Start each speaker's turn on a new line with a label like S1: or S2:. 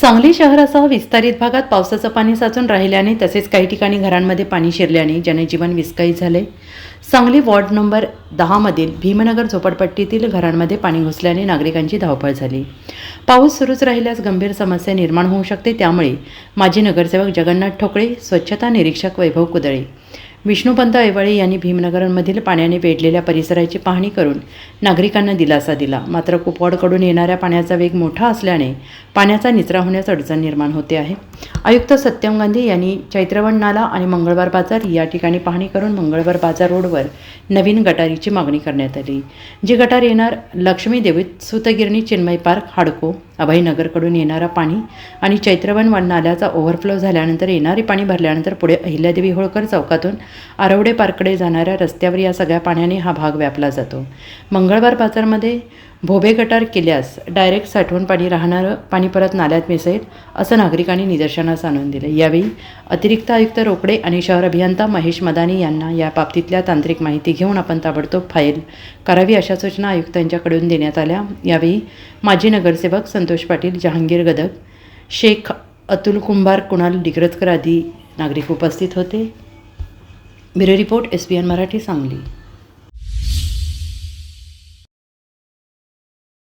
S1: सांगली शहरासह विस्तारित भागात पावसाचं पाणी साचून राहिल्याने तसेच काही ठिकाणी घरांमध्ये पाणी शिरल्याने जनजीवन विस्कळीत झाले. सांगली वॉर्ड नंबर दहामधील भीमनगर झोपडपट्टीतील घरांमध्ये पाणी घुसल्याने नागरिकांची धावपळ झाली. पाऊस सुरूच राहिल्यास गंभीर समस्या निर्माण होऊ शकते त्यामुळे माजी नगरसेवक जगन्नाथ ठोकळे स्वच्छता निरीक्षक वैभव कुदळे विष्णुपंत ऐवळे यांनी भीमनगरमधील पाण्याने वेढलेल्या परिसराची पाहणी करून नागरिकांना दिलासा दिला. मात्र कुपवाडकडून येणाऱ्या पाण्याचा वेग मोठा असल्याने पाण्याचा निचरा होण्यास अडचण निर्माण होते आहे. आयुक्त सत्यम गांधी यांनी चैत्रवण नाला आणि मंगळवार बाजार या ठिकाणी पाहणी करून मंगळवार बाजार रोडवर नवीन गटारीची मागणी करण्यात आली. जी गटार येणार लक्ष्मी देवीत सुतगिरणी चिन्मय पार्क हाडको अभयनगरकडून येणारा पाणी आणि चैत्रवन वन नाल्याचा ओव्हरफ्लो झाल्यानंतर येणारे पाणी भरल्यानंतर पुढे अहिल्यादेवी होळकर चौकातून आरवडे पार्ककडे जाणाऱ्या रस्त्यावर या सगळ्या पाण्याने हा भाग व्यापला जातो. मंगळवार बाजारमध्ये भोबे गटार केल्यास डायरेक्ट साठवून पाणी राहणारं पाणी परत नाल्यात मिसळेल असं नागरिकांनी निदर्शनास आणून दिलं. यावेळी अतिरिक्त आयुक्त रोकडे आणि शहर अभियंता महेश मदानी यांना या बाबतीतल्या तांत्रिक माहिती घेऊन आपण ताबडतोब फाईल करावी अशा सूचना आयुक्तांच्याकडून देण्यात आल्या. यावेळी माजी नगरसेवक संतोष पाटील जहांगीर गदक शेख अतुल कुंभार कुणाल डिग्रजकर आदी नागरिक उपस्थित होते. Bureau report S B N Marathi Sangli.